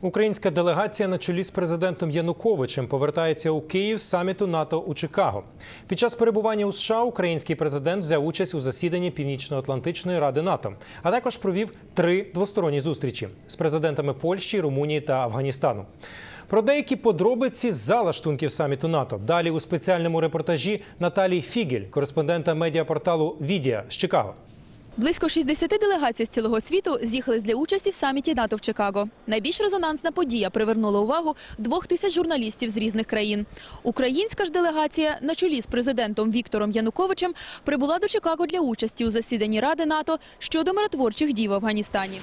Українська делегація на чолі з президентом Януковичем повертається у Київ з саміту НАТО у Чикаго. Під час перебування у США український президент взяв участь у засіданні Північно-Атлантичної ради НАТО, а також провів три двосторонні зустрічі з президентами Польщі, Румунії та Афганістану. Про деякі подробиці залаштунків саміту НАТО далі у спеціальному репортажі Наталії Фігель, кореспондента медіапорталу Відія з Чикаго. Близько 60 делегацій з цілого світу з'їхались для участі в саміті НАТО в Чикаго. Найбільш резонансна подія привернула увагу двох тисяч журналістів з різних країн. Українська ж делегація на чолі з президентом Віктором Януковичем прибула до Чикаго для участі у засіданні Ради НАТО щодо миротворчих дій в Афганістані.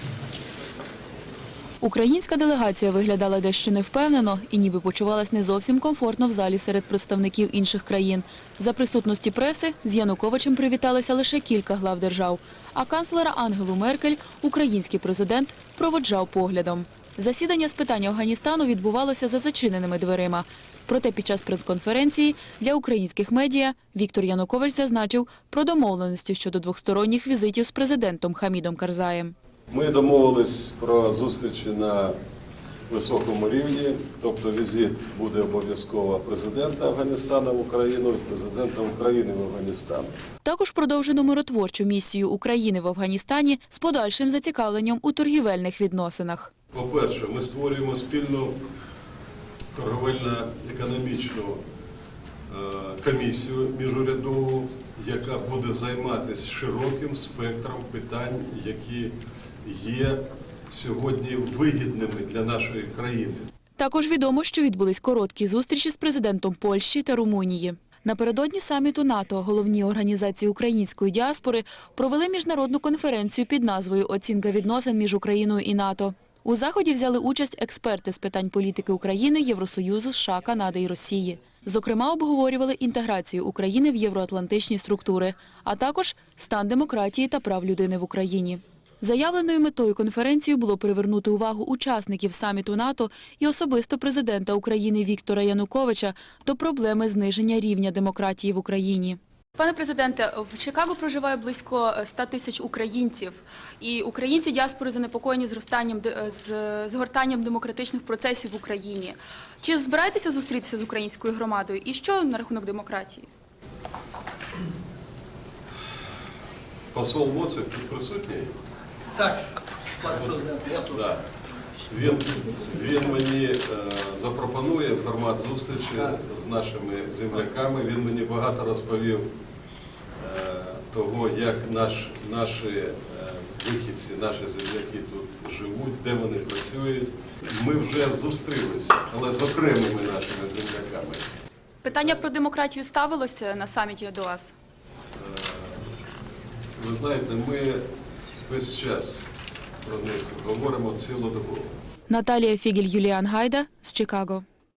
Українська делегація виглядала дещо невпевнено і ніби почувалась не зовсім комфортно в залі серед представників інших країн. За присутності преси з Януковичем привіталися лише кілька глав держав, а канцлера Ангелу Меркель український президент проводжав поглядом. Засідання з питань Афганістану відбувалося за зачиненими дверима. Проте під час прес-конференції для українських медіа Віктор Янукович зазначив про домовленості щодо двосторонніх візитів з президентом Хамідом Карзаєм. Ми домовились про зустрічі на високому рівні, тобто візит буде обов'язково президента Афганістану в Україну і президента України в Афганістан. Також продовжено миротворчу місію України в Афганістані з подальшим зацікавленням у торгівельних відносинах. По-перше, ми створюємо спільну торговельно-економічну комісію міжурядову, яка буде займатися широким спектром питань, які є сьогодні вигідними для нашої країни. Також відомо, що відбулись короткі зустрічі з президентом Польщі та Румунії. Напередодні саміту НАТО головні організації української діаспори провели міжнародну конференцію під назвою Оцінка відносин між Україною і НАТО. У заході взяли участь експерти з питань політики України, Євросоюзу, США, Канади і Росії. Зокрема, обговорювали інтеграцію України в євроатлантичні структури, а також стан демократії та прав людини в Україні. Заявленою метою конференції було привернути увагу учасників саміту НАТО і особисто президента України Віктора Януковича до проблеми зниження рівня демократії в Україні. Пане президенте, в Чикаго проживає близько 100 тисяч українців, і українці діаспори занепокоєні зростанням з згортанням демократичних процесів в Україні. Чи збираєтеся зустрітися з українською громадою? І що на рахунок демократії? Посол Моцик тут присутній? Так, пане президент, я тут. Да. Він, він мені е, запропонує формат зустрічі з нашими земляками. Він мені багато розповів е, того, як наш, наші е, вихідці, наші земляки тут живуть, де вони працюють. Ми вже зустрілися, але з окремими нашими земляками. Питання про демократію ставилося на саміті до вас? Ви знаєте, ми весь час про них говоримо цілодобово. Наталія Фігель, Юліан Гайда з Чикаго.